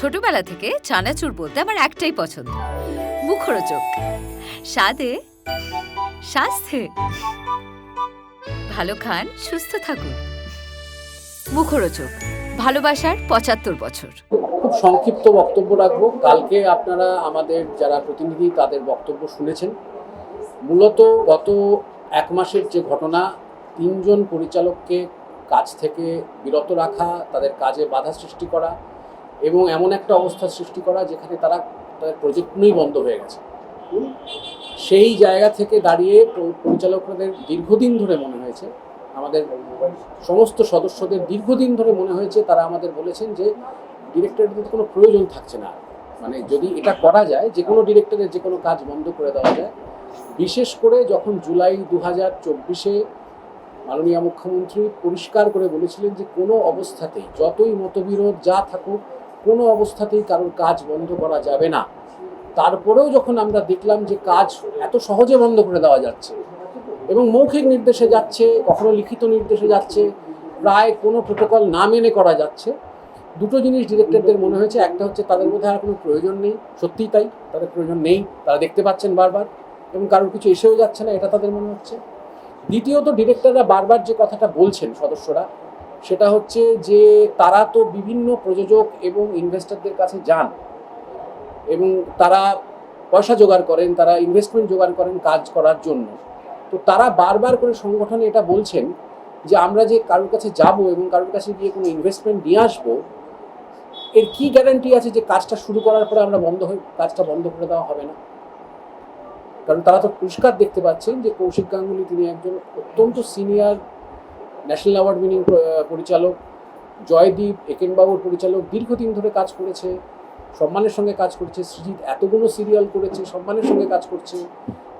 ছোটবেলা থেকে চানাচুর বলতে আমার একটাই পছন্দ। মুখরোচক। স্বাদে, স্বাস্থ্যে। ভালো খান, সুস্থ থাকুন। মুখরোচক। ভালোবাসার পঁচাত্তর বছর। খুব সংক্ষিপ্ত বক্তব্য রাখব। কালকে আপনারা আমাদের যারা প্রতিনিধি তাদের বক্তব্য শুনেছেন। মূলত গত এক মাসের যে ঘটনা, তিনজন পরিচালককে কাজ থেকে বিরত রাখা, তাদের কাজে বাধা সৃষ্টি করা এবং এমন একটা অবস্থা সৃষ্টি করা যেখানে তারা, তাদের প্রজেক্টগুলোই বন্ধ হয়ে গেছে। সেই জায়গা থেকে দাঁড়িয়ে পরিচালকদের দীর্ঘদিন ধরে মনে হয়েছে, আমাদের সমস্ত সদস্যদের দীর্ঘদিন ধরে মনে হয়েছে, তারা আমাদের বলেছেন যে ডিরেক্টরদের কোনো প্রয়োজন থাকছে না। মানে যদি এটা করা যায় যে কোনো ডিরেক্টরের যে কোনো কাজ বন্ধ করে দেওয়া যায়। বিশেষ করে যখন জুলাই দু হাজার চব্বিশে মাননীয় মুখ্যমন্ত্রী পরিষ্কার করে বলেছিলেন যে কোনো অবস্থাতেই যতই মতবিরোধ যা থাকুক কোনো অবস্থাতেই কারোর কাজ বন্ধ করা যাবে না। তারপরেও যখন আমরা দেখলাম যে কাজ এত সহজে বন্ধ করে দেওয়া যাচ্ছে এবং মৌখিক নির্দেশে যাচ্ছে, কখনো লিখিত নির্দেশে যাচ্ছে, প্রায় কোনো প্রোটোকল না মেনে করা যাচ্ছে, দুটো জিনিস ডিরেক্টরদের মনে হয়েছে। একটা হচ্ছে তাদের মধ্যে আর কোনো প্রয়োজন নেই, সত্যিই তাই, তাদের প্রয়োজন নেই, তারা দেখতে পাচ্ছেন বারবার এবং কারোর কিছু এসেও যাচ্ছে না, এটা তাদের মনে হচ্ছে। দ্বিতীয়ত ডিরেক্টররা বারবার যে কথাটা বলছেন সদস্যরা সেটা হচ্ছে যে তারা তো বিভিন্ন প্রযোজক এবং ইনভেস্টরদের কাছে যান এবং তারা পয়সা জোগাড় করেন, তারা ইনভেস্টমেন্ট জোগাড় করেন কাজ করার জন্য। তো তারা বারবার করে সংগঠনে এটা বলছেন যে আমরা যে কারোর কাছে যাব এবং কারোর কাছে গিয়ে কোনো ইনভেস্টমেন্ট নিয়ে আসব, এর কি গ্যারান্টি আছে যে কাজটা শুরু করার পরে আমরা বন্ধ হয়ে কাজটা বন্ধ করে দেওয়া হবে না? কারণ তারা তো পরিষ্কার দেখতে পাচ্ছেন যে কৌশিক গাঙ্গুলি তিনি একজন অত্যন্ত সিনিয়র ন্যাশনাল অ্যাওয়ার্ড উইনিং পরিচালক জয়দীপ একেনবাবুর পরিচালক দীর্ঘদিন ধরে কাজ করেছে, সম্মানের সঙ্গে কাজ করেছে সৃজিৎ এতগুলো সিরিয়াল করেছে, সম্মানের সঙ্গে কাজ করছে।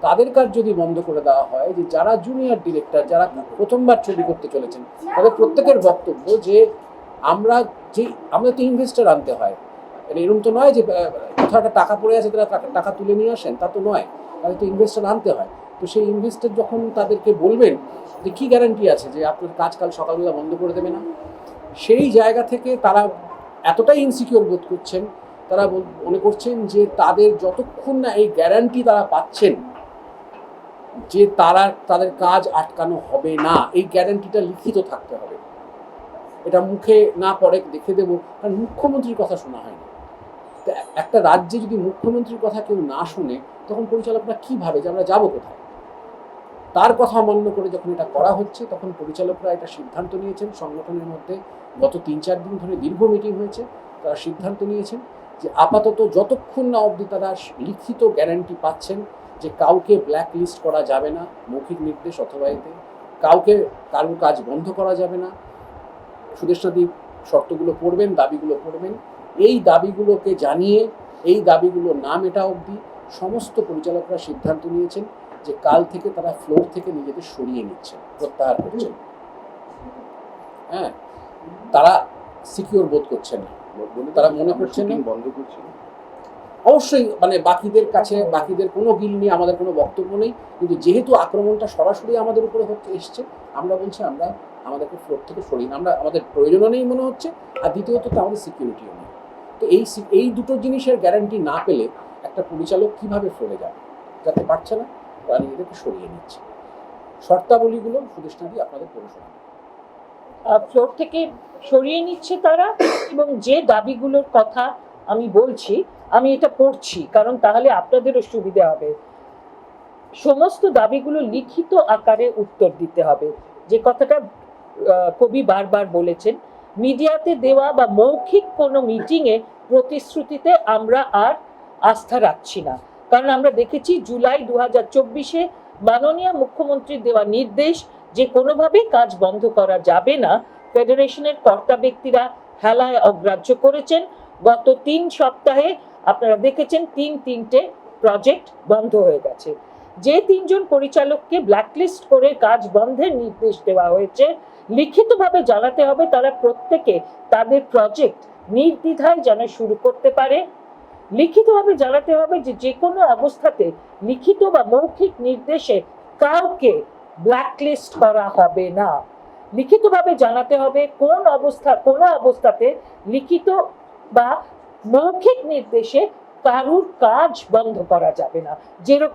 তাদের কাজ যদি বন্ধ করে দেওয়া হয়, যে যারা জুনিয়র ডিরেক্টর যারা প্রথমবার ছবি করতে চলেছেন, তাদের প্রত্যেকের বক্তব্য যে আমরা যে আমাদের তো ইনভেস্টার আনতে হয়। এরকম তো নয় যে কোথাও একটা টাকা পড়ে আছে, তারা টাকা তুলে নিয়ে আসেন, তা তো নয়। তাদের তো ইনভেস্টার আনতে হয়। তো সেই ইনভেস্টার যখন তাদেরকে বলবেন যে কী গ্যারান্টি আছে যে আপনার কাজ কাল সকালবেলা বন্ধ করে দেবে না? সেই জায়গা থেকে তারা এতটাই ইনসিকিউর বোধ করছেন, তারা মনে করছেন যে তাদের যতক্ষণ না এই গ্যারান্টি তারা পাচ্ছেন, যে তারা, তাদের কাজ আটকানো হবে না, এই গ্যারান্টিটা লিখিত থাকতে হবে। এটা মুখে না পরে দেখে দেবো, কারণ মুখ্যমন্ত্রীর কথা শোনা হয়নি। একটা রাজ্যে যদি মুখ্যমন্ত্রীর কথা কেউ না শুনে, তখন পরিচালকরা কি ভাবে যে আমরা যাব কোথায়? তার কথা অমান্য করে যখন এটা করা হচ্ছে, তখন পরিচালকরা এটা সিদ্ধান্ত নিয়েছেন। সংগঠনের মধ্যে গত তিন চার দিন ধরে দীর্ঘ মিটিং হয়েছে। তারা সিদ্ধান্ত নিয়েছেন যে আপাতত যতক্ষণ না অবধি তারা লিখিত গ্যারান্টি পাচ্ছেন যে কাউকে ব্ল্যাক লিস্ট করা যাবে না, মৌখিক নির্দেশ অথবা এতে কাউকে কারোর কাজ বন্ধ করা যাবে না সুদেশনাদি শর্তগুলো পড়বেন, দাবিগুলো পড়বেন। এই দাবিগুলোকে জানিয়ে, এই দাবিগুলো না মেটা অবধি, সমস্ত পরিচালকরা সিদ্ধান্ত নিয়েছেন। যে কাল থেকে তারা ফ্লোর থেকে নিজেদের সরিয়ে নিচ্ছেন প্রত্যাহার করছেন হ্যাঁ তারা সিকিউর বোধ করছেন না। তারা মনে করছেন না? বন্ধ করছে অবশ্যই মানে বাকিদের কাছে বাকিদের কোনো গিল নিয়ে আমাদের কোনো বক্তব্য নেই কিন্তু যেহেতু আক্রমণটা সরাসরি আমাদের উপরে হচ্ছে এসছে আমরা বলছি আমরা আমাদেরকে ফ্লোর থেকে সরিয়ে না। আমরা আমাদের প্রয়োজনও নেই মনে হচ্ছে আর দ্বিতীয়ত তো আমাদের সিকিউরিটিও নেই। তো এই এই দুটো জিনিসের গ্যারান্টি না পেলে একটা পরিচালক কীভাবে ফ্লোরে যাবে? যাতে পারছে না? তারা নিজেদেরকে সরিয়ে নিচ্ছে। শর্তাবলীগুলো সুদেশনাদি আপনাদের পড়ে ফ্লোর থেকে সরিয়ে নিচ্ছে তারা এবং যে দাবিগুলোর কথা আমি বলছি, আমি এটা পড়ছি, কারণ তাহলে আপনাদেরও সুবিধা হবে। সমস্ত দাবিগুলো লিখিত আকারে উত্তর দিতে হবে। যে কথাটা কবি বারবার বলেছেন, মিডিয়াতে দেওয়া বা মৌখিক কোনো মিটিংয়ে প্রতিশ্রুতিতে আমরা আর আস্থা রাখছি না। কারণ আমরা দেখেছি জুলাই দু হাজার চব্বিশে মাননীয় মুখ্যমন্ত্রীর দেওয়া নির্দেশ যে কোনোভাবেই কাজ বন্ধ করা যাবে না। ফেডারেশনের কর্তা ব্যক্তিরা হেলায় অগ্রাহ্য করেছেন। গত তিন সপ্তাহে আপনারা দেখেছেন তিন তিনটে প্রজেক্ট বন্ধ হয়ে গেছে। যে তিনজন পরিচালককে ব্ল্যাকলিস্ট করে কাজ বন্ধের নির্দেশ দেওয়া হয়েছে, লিখিতভাবে জানাতে হবে তারা প্রত্যেকে তাদের প্রজেক্ট নির্দ্বিধায় যেন শুরু করতে পারে। লিখিতভাবে জানাতে হবে যে যে কোনো অবস্থাতে লিখিত বা মৌখিক নির্দেশে কাউকে ব্ল্যাকলিস্ট করা হবে না। লিখিতভাবে জানাতে হবে কোন অবস্থা, কোনো অবস্থাতে লিখিত বা মৌখিক নির্দেশে কারুর কাজ বন্ধ করা যাবে না।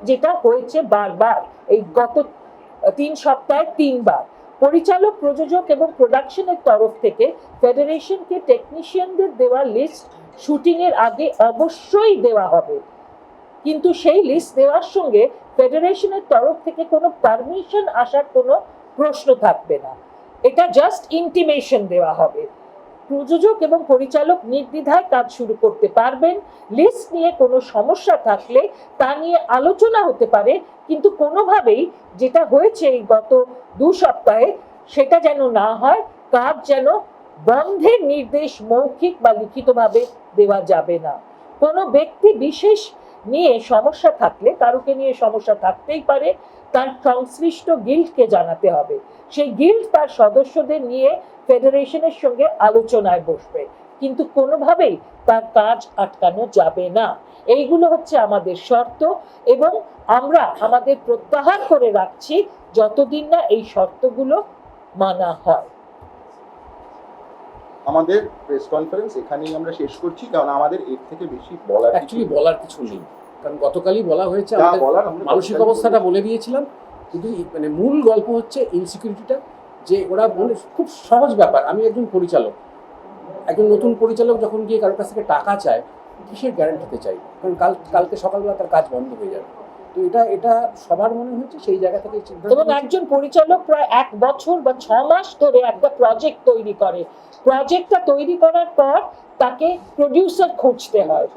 যেটা হয়েছে বারবার এই গত তিন সপ্তাহে তিনবার। পরিচালক, প্রযোজক এবং প্রোডাকশনের তরফ থেকে ফেডারেশনকে টেকনিশিয়ানদের দেওয়া লিস্ট শুটিং এর আগে অবশ্যই দেওয়া হবে। কিন্তু সেই লিস্ট দেওয়ার সঙ্গে ফেডারেশনের তরফ থেকে কোনো পারমিশন আসার কোনো প্রশ্ন থাকবে না। এটা জাস্ট ইন্টিমেশন দেওয়া হবে। প্রযোজক এবং পরিচালক নির্দ্বিধায় কাজ শুরু করতে পারবেন। লিস্ট নিয়ে কোনো সমস্যা থাকলে তা নিয়ে আলোচনা হতে পারে, কিন্তু কোনোভাবেই যেটা হয়েছে এই গত দু সপ্তাহে সেটা যেন না হয়, কাজ যেন বন্ধের নির্দেশ মৌখিক বা লিখিতভাবে দেওয়া যাবে না। কোনো ব্যক্তি বিশেষ নিয়ে সমস্যা থাকলে, কারুকে নিয়ে সমস্যা থাকতেই পারে, তার সংশ্লিষ্ট গিল্ডকে জানাতে হবে। সেই গিল্ড তার সদস্যদের নিয়ে ফেডারেশনের সঙ্গে আলোচনায় বসবে। কিন্তু কোনোভাবেই তার কাজ আটকানো যাবে না। এইগুলো হচ্ছে আমাদের শর্ত এবং আমরা আমাদের প্রত্যাহার করে রাখছি যতদিন না এই শর্তগুলো মানা হয়। আমাদের প্রেস কনফারেন্স এখানেই আমরা শেষ করছি কারণ আমাদের এর থেকে বেশি বলার কিছু অ্যাকচুয়ালি বলার কিছু নেই। কারণ গতকালই বলা হয়েছে আমাদের বলার মানসিক অবস্থাটা বলে দিয়েছিলাম। কিন্তু মানে মূল গল্প হচ্ছে ইনসিকিউরিটিটা যে ওরা মানে খুব সহজ ব্যাপার। আমি একজন পরিচালক। একজন নতুন পরিচালক যখন গিয়ে কারোর কাছ থেকে টাকা চায় কিসের গ্যারান্টিতে চাই? কারণ কাল কালকে সকালবেলা তার কাজ বন্ধ হয়ে যাবে। তো এটা এটা সবার মনে হচ্ছে সেই জায়গা থেকে চিন্তা এবং একজন পরিচালক প্রায় এক বছর বা ছ মাস ধরে একটা প্রজেক্ট তৈরি করে। প্রজেক্টটা তৈরি করার পর তাকে প্রডিউসার খুঁজতে হয়।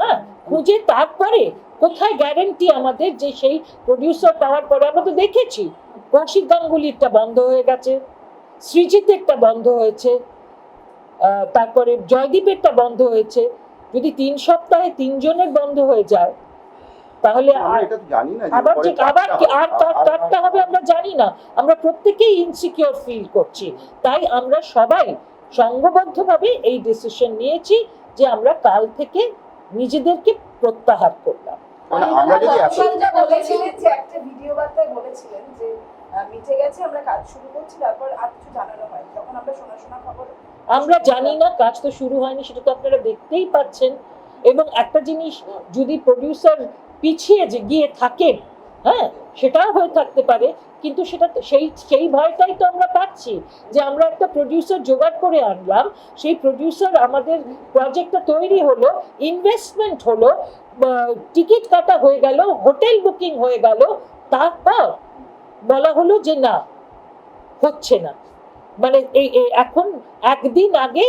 হ্যাঁ খুঁজে তারপরে কোথায় গ্যারেন্টি আমাদের যে সেই প্রডিউসার পাওয়ার পরে? আমরা তো দেখেছি কৌশিক গাঙ্গুলিরটা বন্ধ হয়ে গেছে সৃজিতেরটা বন্ধ হয়েছে তারপরে জয়দীপেরটা বন্ধ হয়েছে। যদি তিন সপ্তাহে তিনজনের বন্ধ হয়ে যায় তাহলে আমরা আর এটা তো জানি না আবার যে আবার কি- আর হবে, কারটা হবে আমরা জানি না। আমরা প্রত্যেকেই ইনসিকিউর ফিল করছি। তাই আমরা সবাই সংঘবদ্ধভাবে এই ডিসিশন নিয়েছি যে আমরা কাল থেকে নিজেদেরকে প্রত্যাহার করলাম। মানে আমরা যদি এত গতকাল যা বলেছিলেন যে একটা ভিডিও বার্তায় বলেছিলেন যে মিটে গেছে আমরা কাজ শুরু করছি তারপর আর কিছু জানানো হয় তখন আমরা শোনা শোনা খবর আমরা জানি না কাজ তো শুরু হয়নি সেটা তো আপনারা দেখতেই পাচ্ছেন। এবং একটা জিনিস যদি প্রডিউসার পিছিয়ে যে গিয়ে থাকেন হ্যাঁ সেটাও হয়ে থাকতে পারে, কিন্তু সেটা সেই সেই ভয়টাই তো আমরা পাচ্ছি যে আমরা একটা প্রডিউসার জোগাড় করে আনলাম, সেই প্রডিউসার আমাদের প্রজেক্টটা তৈরি হলো ইনভেস্টমেন্ট হলো টিকিট কাটা হয়ে গেল, হোটেল বুকিং হয়ে গেল, তারপর বলা হলো যে না, হচ্ছে না। মানে এই এই এখন একদিন আগে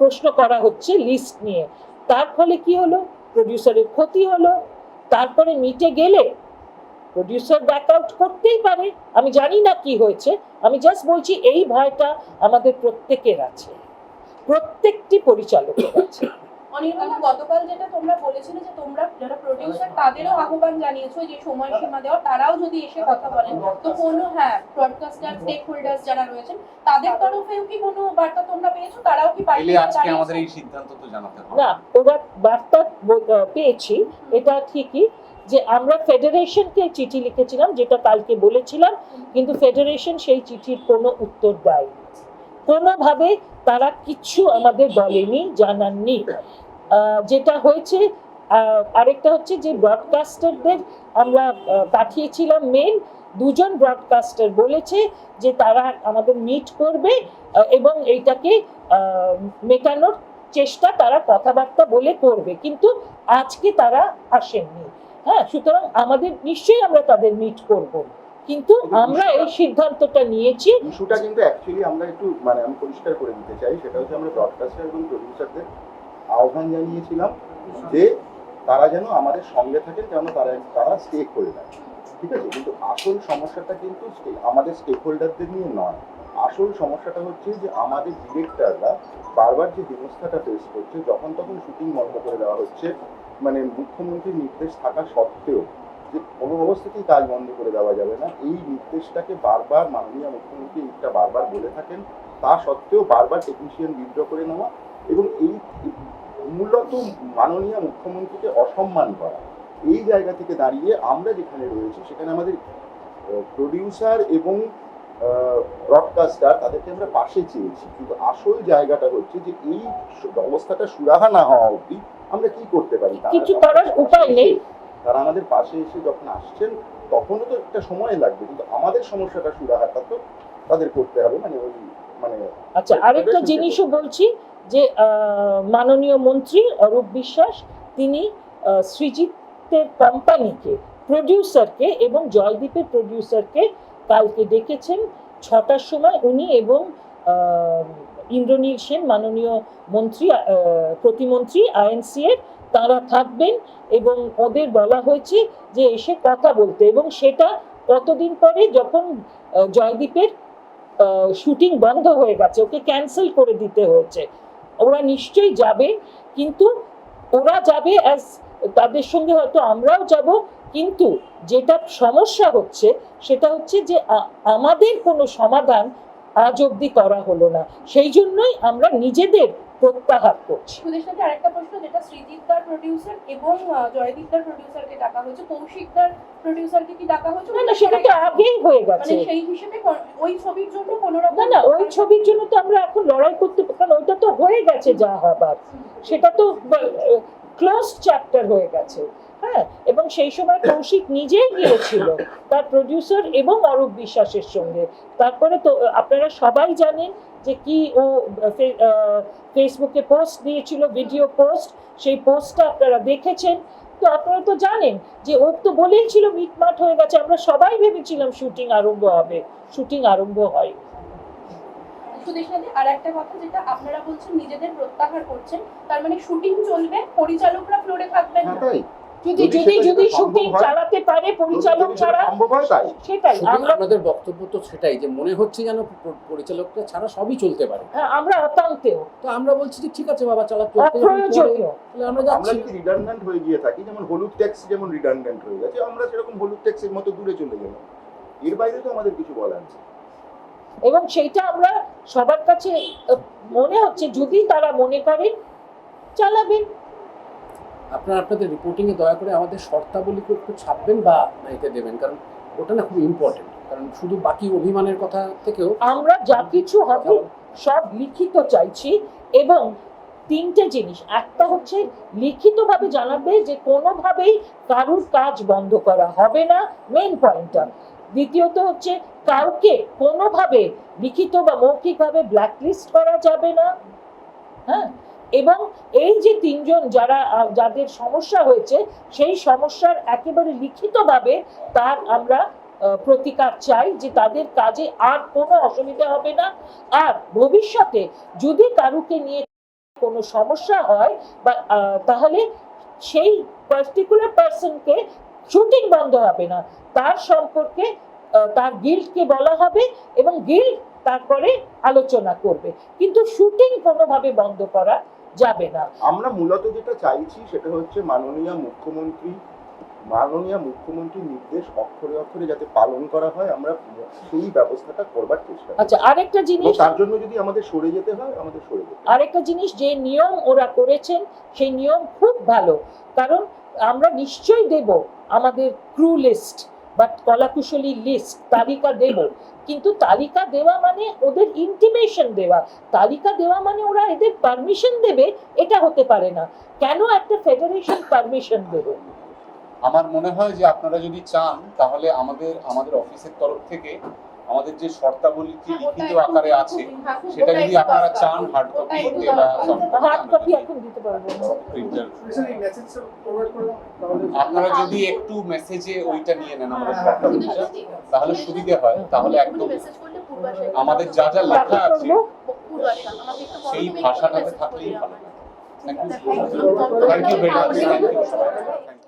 প্রশ্ন করা হচ্ছে লিস্ট নিয়ে। তার ফলে কি হলো? প্রডিউসারের ক্ষতি হলো। তারপরে মিটে গেলে প্রডিউসার ব্যাক আউট করতেই পারে। আমি জানি না কি হয়েছে। আমি জাস্ট বলছি, এই ভয়টা আমাদের প্রত্যেকের আছে। প্রত্যেকটি পরিচালকের আছে। অনির্বাণা গতকাল যেটা তোমরা বলেছিলে যে তোমরা যারা প্রডিউসার তাদেরও আহ্বান জানিয়েছো যে সময়সীমা দেওয়া তারাও যদি এসে কথা বলেন তো কোনো হ্যাঁ ব্রডকাস্টার স্টেক হোল্ডার্স যারা রয়েছেন তাদের তরফেও কি কোনো বার্তা তোমরা পেয়েছ? তারাও কি পার্টি আজকে আমাদের এই সিদ্ধান্ত তো জানাতে হবে। না ওরা বার্তা পেয়েছি এটা ঠিকই যে আমরা ফেডারেশনকে চিঠি লিখেছিলাম যেটা কালকে বলেছিলাম কিন্তু ফেডারেশন সেই চিঠির কোনো উত্তর দেয়নি। কোনোভাবে তারা কিচ্ছু আমাদের বলেনি জানাননি। যেটা হয়েছে আরেকটা হচ্ছে যে ব্রডকাস্টারদের আমরা পাঠিয়েছিলাম মেল দুজন ব্রডকাস্টার বলেছে যে তারা আমাদের মিট করবে এবং এইটাকে মেটানোর চেষ্টা তারা কথাবার্তা বলে করবে কিন্তু আজকে তারা আসেননি। হ্যাঁ সুতরাং আমাদের নিশ্চয়ই আমরা তাদের মিট করব কিন্তু আমরা এই সিদ্ধান্তটা নিয়েছি। ইস্যুটা কিন্তু অ্যাকচুয়ালি আমরা একটু মানে আমি পরিষ্কার করে দিতে চাই সেটা হচ্ছে আমরা ব্রডকাস্টার এবং প্রডিউসারদের আহ্বান জানিয়েছিলাম যে তারা যেন আমাদের সঙ্গে থাকেন, যেন তারা তারা স্টেক করে দেয়। ঠিক আছে? কিন্তু আসল সমস্যাটা কিন্তু আমাদের স্টেক হোল্ডারদের নিয়ে নয়। আসল সমস্যাটা হচ্ছে যে আমাদের ডিরেক্টররা বারবার যে ব্যবস্থাটা ফেস করছে, যখন তখন শুটিং বন্ধ করে দেওয়া হচ্ছে মানে মুখ্যমন্ত্রীর নির্দেশ থাকা সত্ত্বেও যে কোনো অবস্থাতেই কাজ বন্ধ করে দেওয়া যাবে না। এই নির্দেশটাকে বারবার মাননীয় মুখ্যমন্ত্রী এটা বারবার বলে থাকেন। তা সত্ত্বেও বারবার টেকনিশিয়ান বিদ্রোহ করে নেওয়া এবং এই মূলত মাননীয় মুখ্যমন্ত্রীকে অসম্মান করা। এই জায়গা থেকে দাঁড়িয়ে আমরা যেখানে রয়েছি সেখানে আমাদের প্রডিউসার এবং ব্রডকাস্টার তাদেরকে আমরা পাশে চেয়েছি। কিন্তু আসল জায়গাটা হচ্ছে যে এই অবস্থাটা সুরাহা না হওয়া অবধি আমরা কি করতে পারি? তারা কিছু আমাদের করার পাশে উপায় নেই। এসে- তারা আমাদের পাশে এসে যখন আসছেন তখনও তো একটা সময় লাগবে। কিন্তু আমাদের সমস্যাটা সুরাহাটা তো তাদের করতে হবে। মানে ওই আচ্ছা আরেকটা জিনিসও বলছি যে মাননীয় মন্ত্রী অরূপ বিশ্বাস তিনি সৃজিতের কোম্পানিকে প্রডিউসারকে এবং জয়দীপের প্রডিউসারকে কালকে ডেকেছেন। ছটার সময় উনি এবং ইন্দ্রনীল সেন মাননীয় মন্ত্রী প্রতিমন্ত্রী আইএনসি এর তারা থাকবেন এবং ওদের বলা হয়েছে যে এসে কথা বলতে এবং সেটা কতদিন পরে যখন জয়দীপের শুটিং বন্ধ হয়ে গেছে, ওকে ক্যান্সেল করে দিতে হয়েছে। ওরা নিশ্চয়ই যাবে, কিন্তু ওরা যাবে অ্যাজ তাদের সঙ্গে হয়তো আমরাও যাব, কিন্তু যেটা সমস্যা হচ্ছে, সেটা হচ্ছে যে আমাদের কোনো সমাধান আজ অবধি করা হলো না। সেই জন্যই আমরা নিজেদের প্রত্যাহার করছে। সাথে আরেকটা প্রশ্ন যেটা সৃজিতদার প্রডিউসার এবং আহ, জয়দীপদার প্রডিউসারকে ডাকা হয়েছে কৌশিকদার প্রডিউসারকে কি ডাকা হয়েছে? না না সেটা তো আগেই হয়ে মানে গেছে সেই হিসেবে ওই ছবির জন্য কোনো রকম না না ওই ছবির জন্য তো আমরা এখন লড়াই করতে কারণ ওইটা তো হয়ে গেছে যা হবার সেটা তো ক্লোজ চ্যাপ্টার হয়ে গেছে। হ্যাঁ এবং সেই সময় কৌশিক নিজেই গিয়েছিল তার প্রডিউসার এবং অরূপ বিশ্বাসের সঙ্গে। তারপরে তো আপনারা সবাই জানেন যে কি ও ফেসবুকে পোস্ট দিয়েছিল ভিডিও পোস্ট সেই পোস্টটা আপনারা দেখেছেন। তো আপনারা তো জানেন যে ও তো বলেই ছিল মিটমাট হয়ে গেছে আমরা সবাই ভেবেছিলাম শুটিং আরম্ভ হবে শুটিং আরম্ভ হয়। আর একটা কথা যেটা আপনারা বলছেন নিজেদের প্রত্যাহার করছেন তার মানে শুটিং চলবে পরিচালকরা ফ্লোরে থাকবেন হ্যাঁ না তাই যদি যদি শুটিং চালাতে পারে পরিচালক ছাড়া সম্ভব হয় তাই। সেটাই। আমরা আমাদের বক্তব্য তো সেটাই যে মনে হচ্ছে যেন প- পরিচালকরা ছাড়া সবই চলতে পারে। হ্যাঁ, আমরা অতান্তেও তো আমরা বলছি যে ঠিক আছে বাবা চালা চলতে যখন পারে, অপ্রয়োজনীয়। তাহলে আমরা আমরা যাচ্ছি যদি রিডান্ডেন্ট হয়ে গিয়ে থাকি যেমন হলুদ ট্যাক্স যেমন রিডান্ডেন্ট হয়ে গেছে আমরা সেরকম হলুদ ট্যাক্সের মতো দূরে চলে গেলাম। এর বাইরে তো আমাদের কিছু বলার নেই। এবং সেইটা আমরা সবার কাছে মনে হচ্ছে যদি তারা মনে করেন চালাবেন আপনারা আপনাদের রিপোর্টিং এ দয়া করে আমাদের শর্তাবলী একটু ছাপবেন বা এতে দেবেন কারণ ওটা না খুব ইম্পর্টেন্ট কারণ শুধু বাকি অভিমানের কথা থেকেও আমরা যা কিছু হবে সব লিখিত চাইছি এবং তিনটে জিনিস একটা হচ্ছে লিখিতভাবে জানাবে যে কোনোভাবেই কারুর কাজ বন্ধ করা হবে না মেন পয়েন্টটা দ্বিতীয়ত হচ্ছে কাউকে কোনোভাবে লিখিত বা মৌখিকভাবে ব্ল্যাকলিস্ট করা যাবে না হ্যাঁ? এবং এই যে তিনজন যারা যাদের সমস্যা হয়েছে, সেই সমস্যার একেবারে লিখিতভাবে তার আমরা প্রতিকার চাই যে তাদের কাজে আর কোনো অসুবিধা হবে না। আর ভবিষ্যতে যদি কারুকে নিয়ে কোনো সমস্যা হয় বা তাহলে সেই পার্টিকুলার পার্সনকে শুটিং বন্ধ হবে না। তার সম্পর্কে তার গিল্ডকে বলা হবে এবং গিল্ড তারপরে আলোচনা করবে। কিন্তু শুটিং কোনোভাবে বন্ধ করা যাবে না। আমরা মূলত যেটা চাইছি সেটা হচ্ছে মাননীয় মুখ্যমন্ত্রী মাননীয় মুখ্যমন্ত্রীর নির্দেশ অক্ষরে অক্ষরে যাতে পালন করা হয় আমরা সেই ব্যবস্থাটা করবার চেষ্টা আচ্ছা আরেকটা জিনিস তার জন্য যদি আমাদের সরে যেতে হয় আমাদের সরে যেতে আরেকটা জিনিস যে নিয়ম ওরা করেছেন সেই নিয়ম খুব ভালো। কারণ আমরা নিশ্চয়ই দেব আমাদের ক্রু লিস্ট। বা কলাকুশলী লিস্ট তালিকা দেব। কিন্তু তালিকা দেওয়া মানে ওদের ইন্টিমেশন দেওয়া। তালিকা দেওয়া মানে ওরা এদের পারমিশন দেবে, এটা হতে পারে না। কেন একটা ফেডারেশন পারমিশন দেবে? আমার মনে হয় যে আপনারা যদি চান, তাহলে আমাদের আমাদের অফিসের তরফ থেকে আমাদের যে শর্তাবলী কি হ্যাঁ, লিখিত আকারে আছে সেটা যদি আপনারা চান হার্ড কপি একটু বা হার্ড কপি এখন দিতে পারব আপনারা যদি একটু মেসেজে ওইটা নিয়ে নেন আমাদের শর্তাবলীটা তাহলে সুবিধে হয় তাহলে একদম মেসেজ করলে পূর্বাশায় আমাদের যা যা লেখা আছে সেই ভাষাটাতে থাকলেই ভালো। Thank you thank you very much thank you